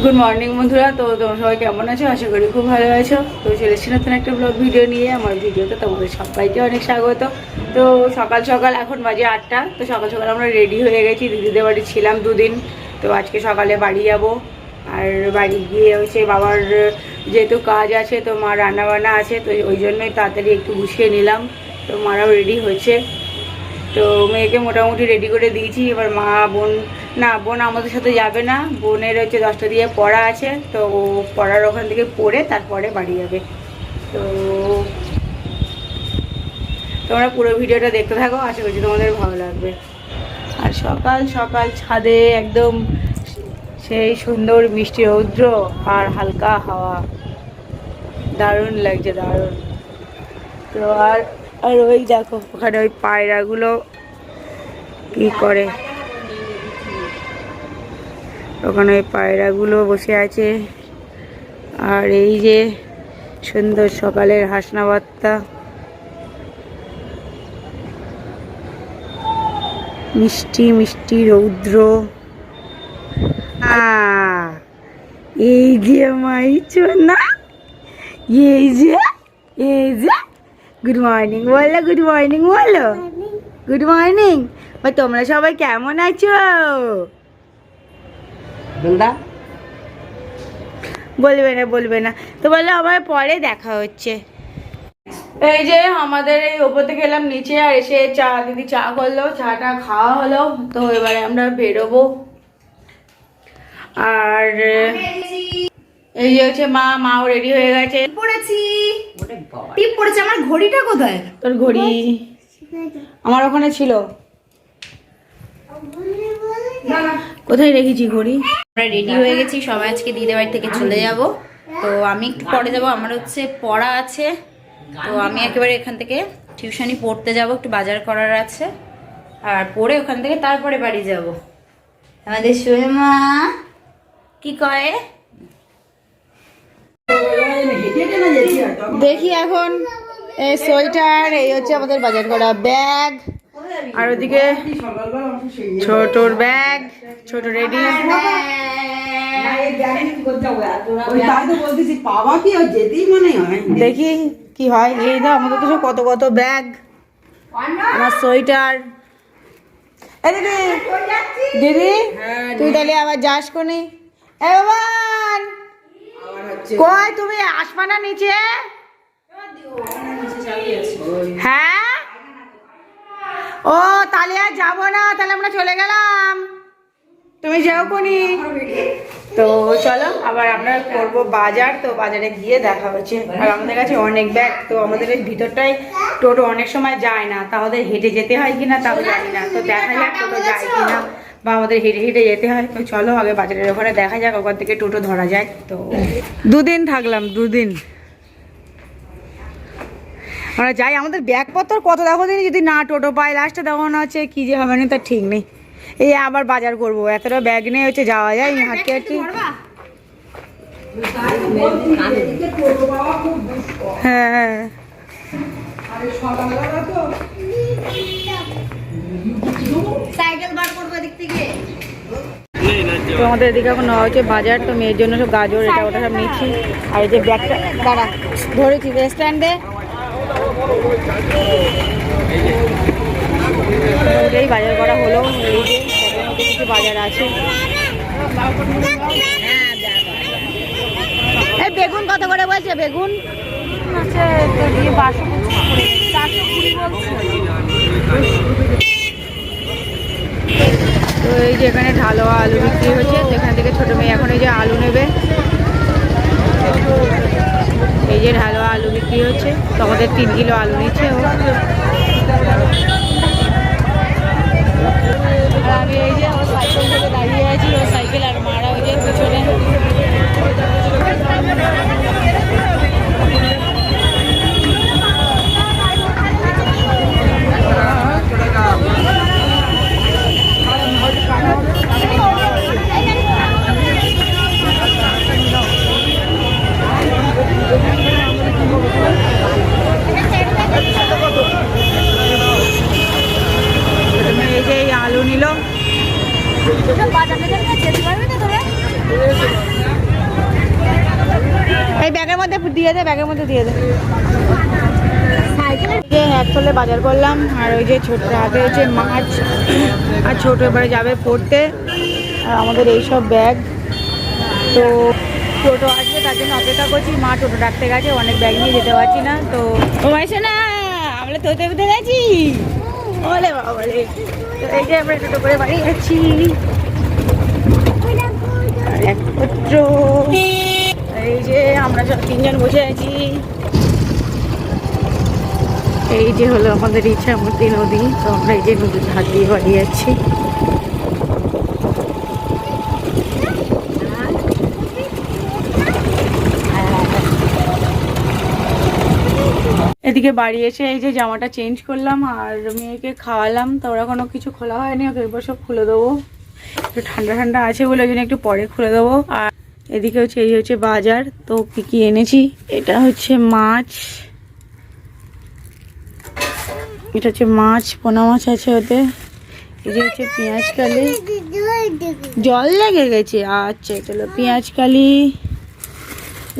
Good morning বন্ধুরা। তো তোমরা সবাই কেমন আছো? আশা করি খুব ভালো আছো। তো চলে এসেছি নতুন একটা ব্লগ ভিডিও নিয়ে। আমার ভিডিওতে তোমাদের সবাইকে অনেক স্বাগত। তো সকাল সকাল, এখন বাজে আটটা। তো সকাল সকাল আমরা রেডি হয়ে গেছি। দিদিদের বাড়ি ছিলাম দুদিন। তো আজকে সকালে বাড়ি যাব। আর বাড়ি গিয়ে হচ্ছে বাবার যেহেতু কাজ আছে, তো মা রান্না বান্না আছে, তো ওই জন্যই তাড়াতাড়ি একটু গুছিয়ে নিলাম। তো মারাও রেডি হয়েছে। তো মেয়েকে মোটামুটি রেডি করে দিয়েছি। এবার মা, বোন না, বোন আমাদের সাথে যাবে না। বোনের হচ্ছে দশটা দিয়ে পড়া আছে, তো ও পড়ার ওখান থেকে পড়ে তারপরে বাড়ি যাবে। তো তোমরা পুরো ভিডিওটা দেখতে থাকো, আশা করছি তোমাদের ভালো লাগবে। আর সকাল সকাল ছাদে একদম সেই সুন্দর মিষ্টি রৌদ্র আর হালকা হাওয়া। দারুণ লাগছে, দারুণ। তো আর আর ওই দেখো, ওখানে ওই পায়রাগুলো কি করে? ওখানে ওই পায়রাগুলো বসে আছে। আর এই যে সুন্দর সকালের হাসনা বার্তা মিষ্টি মিষ্টি রৌদ্র। এই যে মাইছো না এই যে এই যে গুড মর্নিং বলো গুড মর্নিং বলো। গুড মর্নিং তোমরা সবাই কেমন আছো? বৃন্দা বলবে না বলবে না। তো বলল আবার পরে দেখা হচ্ছে। এই যে আমাদের এই ওপর থেকে এলাম নিচে আর এসে চা দিদি চা করল চাটা খাওয়া হলো। তো এবারে আমরা বেরোবো। আর এই যে হচ্ছে মা মাও রেডি হয়ে গেছে। পড়েছি। টিপ পড়েছে আমার ঘড়িটা কোথায়? তোর ঘড়ি। আমার ওখানে ছিল। কোথায় রেখেছি ঘড়ি? আমরা রেডি হয়ে গেছি, সবাই আজকে দিদির বাড়ি থেকে চলে যাব। তো আমি একটু পরে যাব, আমার হচ্ছে পড়া আছে। তো আমি একেবারে এখান থেকে টিউশনি পড়তে যাব, একটু বাজার করার আছে। আর পড়ে ওখান থেকে তারপরে বাড়ি যাব। আমাদের সুমা কি করে? দেখি এখন এই সোয়েটার, এই হচ্ছে আমাদের বাজার করা ব্যাগ। আর ওদিকে ছোটর ব্যাগ ছোট রেডি দেখি কি হয়। এই দাও আমাদের তো কত কত ব্যাগ। আমার সোয়েটার। দিদি দিদি তুই তাহলে আবার যাস কোনি? কই তুমি? আসবা না নিচে হ্যাঁ? ও, তাহলে আর যাব না, তাহলে আমরা চলে গেলাম। তুমি যাও কোনি। তো চলো, আবার আমরা করব বাজার, তো বাজারে গিয়ে দেখা হচ্ছে। আর আমাদের কাছে অনেক ব্যাগ, তো আমাদের ভিতরটাই টোটো অনেক সময় যায় না। তা আমাদের হেঁটে যেতে হয় কিনা তাও জানি না। তো দেখা যাক টোটো যায় কিনা, বা আমাদের হেঁটে হেঁটে যেতে হয়। তো চলো, আগে বাজারের ওখানে দেখা যাক, ওখান থেকে টোটো ধরা যায় তো দুদিন থাকলাম, দুদিন। আমরা যাই আমাদের ব্যাগপত্র কত দেখো দিন যদি না টোটো পাই লাস্টে দেখো না হচ্ছে কী যে হবে না তার ঠিক নেই। এই আবার বাজার করব এতটা ব্যাগ নিয়ে হচ্ছে যাওয়া যায় হাঁটতে হাঁটতে। হ্যাঁ এদিক তো আমাদের এদিকে এখন নেওয়া হচ্ছে বাজার তো মেয়ের জন্য সব গাজর এটা ওটা সব নিচ্ছি। আর এই যে ব্যাগটা দাঁড়া ধরেছি স্ট্যান্ডে এই বাজার করা হলো এই যে কিছু বাজার আছে। এই বেগুন কত করে বলছে বেগুন? আছে তো চারশো কুড়ি বলছে। তো এই যে এখানে ঢালোয়া আলু বিক্রি হচ্ছে সেখান থেকে ছোট মেয়ে এখন এই যে আলু নেবে। এই যে আলু বিক্রি হচ্ছে। তো আমাদের তিন কিলো আলু নিচ্ছে ও। এই ব্যাগের মধ্যে দিয়ে দেয় ব্যাগের মধ্যে দিয়ে দে। যে বাজার করলাম, আর ওই যে ছোট হাতে হচ্ছে মাছ, আর ছোটো এবারে যাবে পড়তে। আর আমাদের এইসব ব্যাগ। তো টোটো আসবে তার জন্য অপেক্ষা করছি। মা টোটো ডাকতে গেছে, অনেক ব্যাগ নিয়ে যেতে পারছি না, তো তোমার না, আমরা তোতে উঠে গেছি। বলে বাবা এই যে আমরা টোটো করে বাড়ি যাচ্ছি। একমাত্র। এই যে আমরা সব তিনজন বসে আছি। এই যে হলো আমাদের ইচ্ছামতি নদী, তো আমরা এই যে নদীর ধার দিয়ে বাড়ি যাচ্ছি। এদিকে বাড়ি এসে এই যে জামাটা চেঞ্জ করলাম আর মেয়েকে খাওয়ালাম, তো ওরা কোনো কিছু খোলা হয়নি, ওকে এবার সব খুলে দেবো। একটু ঠান্ডা ঠান্ডা আছে বলে ওই জন্য একটু পরে খুলে দেবো। আর এদিকে হচ্ছে, এই হচ্ছে বাজার। তো কি কি এনেছি? এটা হচ্ছে মাছ। এটা হচ্ছে মাছ, পোনা মাছ আছে ওতে। এই যে হচ্ছে পেঁয়াজ কালি। জল লেগে গেছে। আচ্ছা হলো পেঁয়াজ কালি।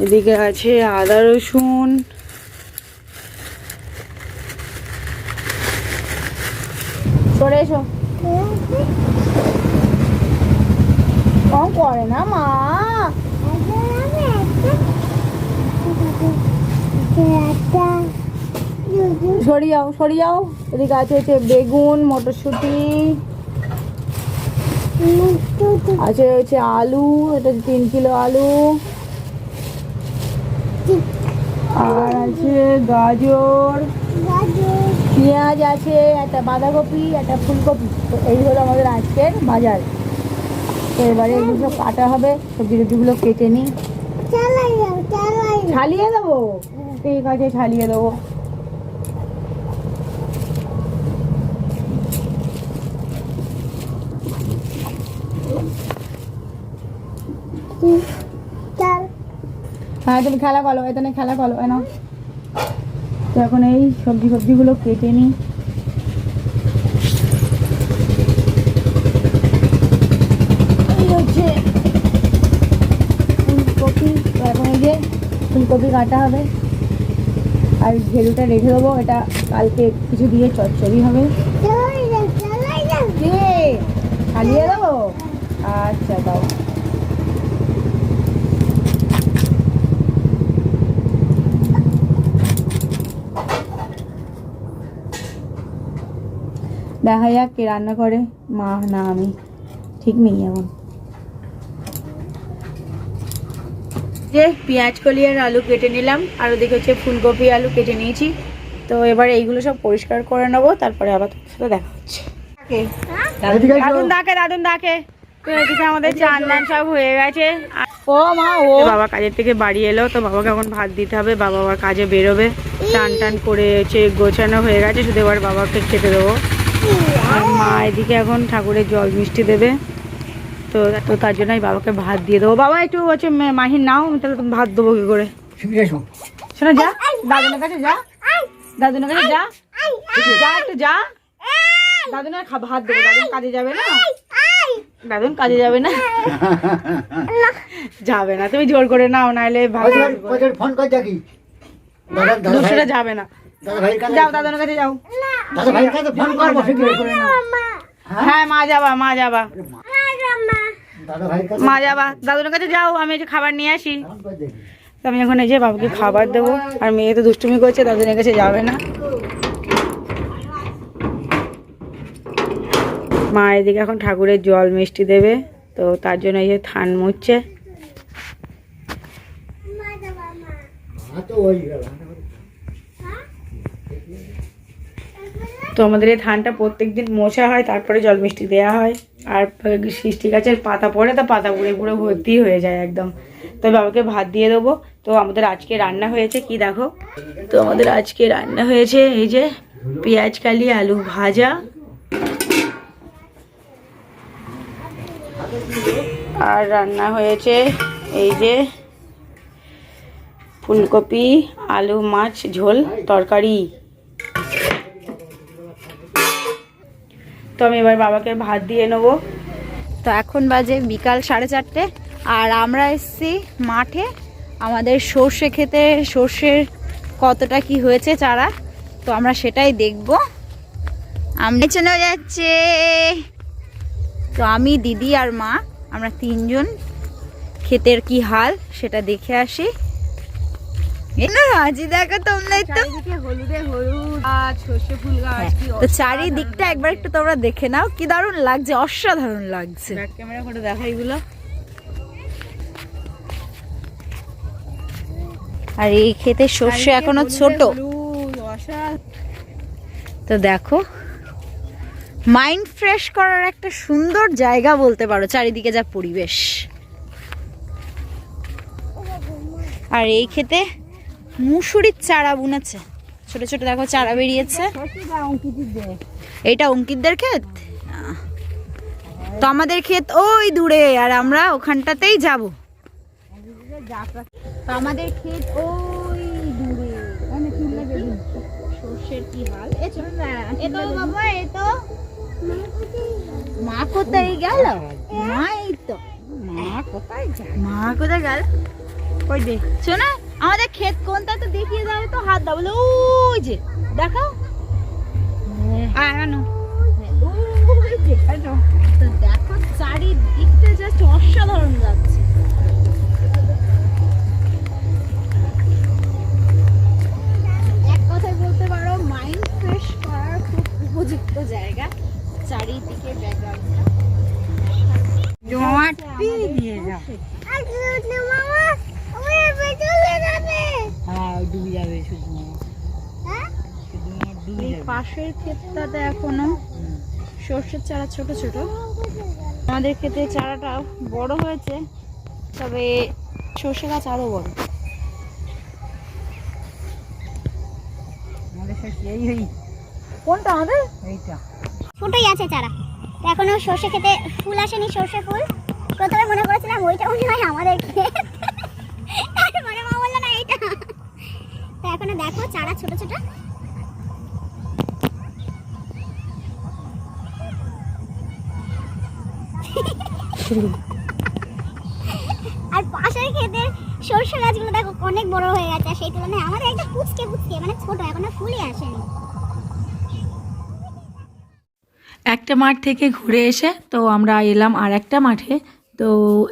এদিকে আছে আদা, রসুন। সরে এসো। করে না, মা? সরি যাও সরি যাও এদিকে আছে হচ্ছে বেগুন, মটরশুঁটি, আছে হচ্ছে আলু, এটা তিন কিলো আলু। আর আছে গাজর, পেঁয়াজ আছে, একটা বাঁধাকপি, একটা ফুলকপি। এই হলো আমাদের আজকের বাজার। এবারে এগুলো কাটা হবে সবজি টবজিগুলো কেটে নিই। ছালিয়ে দেবো? ঠিক আছে ছালিয়ে দেবো। হ্যাঁ তুমি খেলা করো এখানে খেলা করো এনো তো এখন এই সবজি সবজিগুলো কেটে নিই এই হচ্ছে ফুলকপি তো এখন এই যে ফুলকপি কাটা হবে। আর ঘেরুটা রেখে দেবো, এটা কালকে কিছু দিয়ে চচ্চড়ি হবে। কে? খালিয়ে দেবো? আচ্ছা দাও। দেখা যাক কে রান্না করে, মা না আমি। ঠিক নেই এখন। যে পেঁয়াজ কলি আর আলু কেটে নিলাম আর ওদিকে হচ্ছে ফুলকপি আলু কেটে নিয়েছি। তো এবার এইগুলো সব পরিষ্কার করে নেব তারপরে আবার তোমার সাথে দেখা হচ্ছে। দাদুন দাকে দাদুন দাকে। এদিকে আমাদের চান দান সব হয়ে গেছে। ও মা ও। বাবা কাজের থেকে বাড়ি এলো তো বাবাকে এখন ভাত দিতে হবে বাবা আবার কাজে বেরোবে। টান টান করে হচ্ছে গোছানো হয়ে গেছে শুধু এবার বাবাকে খেতে দেবো। আর মা এদিকে এখন ঠাকুরের জল মিষ্টি দেবে। তো তো তার জন্য আমি বাবাকে ভাত দিয়ে দেবো। বাবা একটু হচ্ছে মাহির নাও আমি তাহলে তুমি ভাত দেবো কি করে? শোনো যা। দাদুনের কাছে যা। দাদুনের কাছে যা। যা একটু যা। দাদুনের খা ভাত দেবো দাদুন কাজে যাবে না? দাদুন কাজে যাবে না? যাবে না তুমি জোর করে নাও নাহলে ভাত ফোন কর ভাই দুশোটা যাবে না। যাও দাদুনের কাছে যাও। দাদা ভাইয়ের কাছে ফোন করব করে। নাও হ্যাঁ মা যাবা মা যাবা। মা যাবা দাদুনের কাছে যাও আমি একটু খাবার নিয়ে আসি। আমি এখন এই যে বাবুকে খাবার দেবো আর মেয়ে তো দুষ্টুমি করছে দাদুনের কাছে যাবে না। মা এদিকে এখন ঠাকুরের জল মিষ্টি দেবে তো তার জন্য এই যে থান মুচ্ছে হ্যাঁ তো ওই তো আমাদের এই ধানটা প্রত্যেক দিন মোছা হয়, তারপরে জল মিষ্টি দেওয়া হয়। আর সৃষ্টি গাছের পাতা পড়ে, তো পাতা পুড়ে পুরো ভর্তি হয়ে যায় একদম। তো বাবাকে ভাত দিয়ে দেবো। তো আমাদের আজকে রান্না হয়েছে, কি দেখো? তো আমাদের আজকে রান্না হয়েছে এই যে পেঁয়াজ, কালি, আলু ভাজা। আর রান্না হয়েছে এই যে ফুলকপি, আলু, মাছ, ঝোল, তরকারি। তো আমি এবার বাবাকে ভাত দিয়ে নেব। তো এখন বাজে বিকাল সাড়ে চারটে, আর আমরা এসেছি মাঠে আমাদের সর্ষে খেতে, সর্ষের কতটা কি হয়েছে চারা, তো আমরা সেটাই দেখব। আমরা চলে যাচ্ছে। তো আমি, দিদি আর মা, আমরা তিনজন, ক্ষেতের কি হাল সেটা দেখে আসি এই না হাজি দেখো তোমরা তো কি তো চারিদিকটা একবার একটু তোমরা দেখে নাও কি দারুণ লাগছে অসাধারণ লাগছে। ক্যামেরা করে দেখা এগুলো। আর এই ক্ষেতে সর্ষে এখনও ছোট। তো দেখো মাইন্ড ফ্রেশ করার একটা সুন্দর জায়গা বলতে পারো চারিদিকে যা পরিবেশ। আর এই ক্ষেতে মুসুরির চারা বুনেছে। ছোট ছোট দেখো চারা বেরিয়েছে। এটা অঙ্কিতদের ক্ষেত? তো আমাদের ক্ষেত ওই দূরে, আর আমরা ওখানটাতেই যাব। মা কোথায় গেল? মা কোথায় গেল? কই দে। শোনা আমাদের ক্ষেত কোনটা তো দেখিয়ে যাবে তো হাত দাও বলে ওই যে দেখো আয় আনো ওই দেখো চারিদিকটা জাস্ট অসাধারণ লাগছে। সর্ষের চারা ছোট ছোট। আমাদের ক্ষেতে চারাটা বড় হয়েছে তবে সর্ষে গাছ আরও বড়। আমাদের সর্ষে এই এই। কোনটা আমাদের? এইটা। ছোটই আছে চারা। এখনও সর্ষে খেতে ফুল আসেনি সর্ষে ফুল। প্রথমে মনে করেছিলাম ওইটা মনে হয় আমাদের ক্ষেত। তারপরে মা বলল না এইটা। এখনও দেখো চারা ছোট ছোট। আর পাশের ক্ষেতের সর্ষে গাছগুলো দেখো অনেক বড় হয়ে গেছে সেই তুলনায় আমাদের একটা পুচকে পুচকে মানে ছোট, এখনও ফুলই আসেনি। একটা মাঠ থেকে ঘুরে এসে তো আমরা এলাম আর একটা মাঠে। তো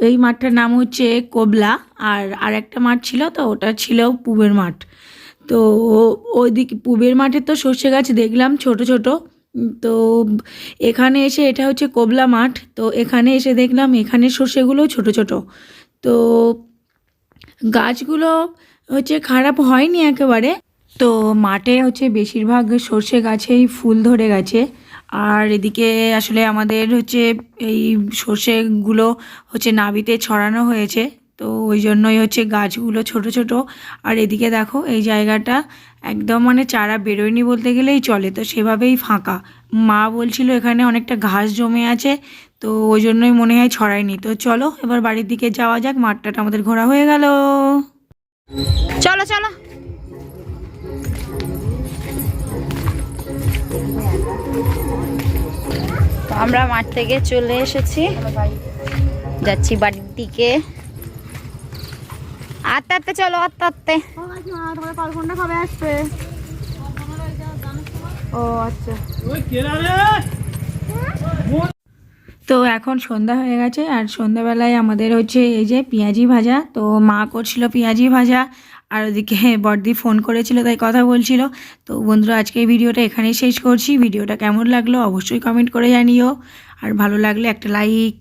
এই মাঠটার নাম হচ্ছে কোবলা, আর আর একটা মাঠ ছিল তো, ওটা ছিল পুবের মাঠ। তো ওইদিকে পুবের মাঠে তো সর্ষে গাছ দেখলাম ছোট ছোট। তো এখানে এসে এটা হচ্ছে কোবলা মাঠ। তো এখানে এসে দেখলাম এখানে সর্ষেগুলো ছোট ছোট। তো গাছগুলো হচ্ছে খারাপ হয়নি একেবারে। তো মাঠে হচ্ছে বেশিরভাগ সর্ষে গাছেই ফুল ধরে গেছে। আর এদিকে আসলে আমাদের হচ্ছে এই সর্ষেগুলো হচ্ছে নাবিতে ছড়ানো হয়েছে। তো ওই জন্যই হচ্ছে গাছগুলো ছোট ছোট। আর এদিকে দেখো এই জায়গাটা একদম মানে চারা বেরোয়নি বলতে গেলেই চলে, তো সেভাবেই ফাঁকা। মা বলছিল এখানে অনেকটা ঘাস জমে আছে, তো ওই জন্যই মনে হয় ছড়ায়নি। তো চলো, এবার বাড়ির দিকে যাওয়া যাক, মাঠটাটা আমাদের ঘোরা হয়ে গেল। চলো চলো। আমরা মাঠ থেকে চলে এসেছি। যাচ্ছি বাড়ির দিকে। আস্তে চলো কবে আসবে ও আচ্ছা। তো এখন সন্ধ্যা হয়ে গেছে, আর সন্ধ্যাবেলায় আমাদের হচ্ছে এই যে পেঁয়াজি ভাজা। তো মা করছিল পেঁয়াজি ভাজা, আর ওদিকে বড়দি ফোন করেছিল, তাই কথা বলছিল। তো বন্ধুরা, আজকে এই ভিডিওটা এখানেই শেষ করছি। ভিডিওটা কেমন লাগল অবশ্যই কমেন্ট করে জানিও। আর ভালো লাগলে একটা লাইক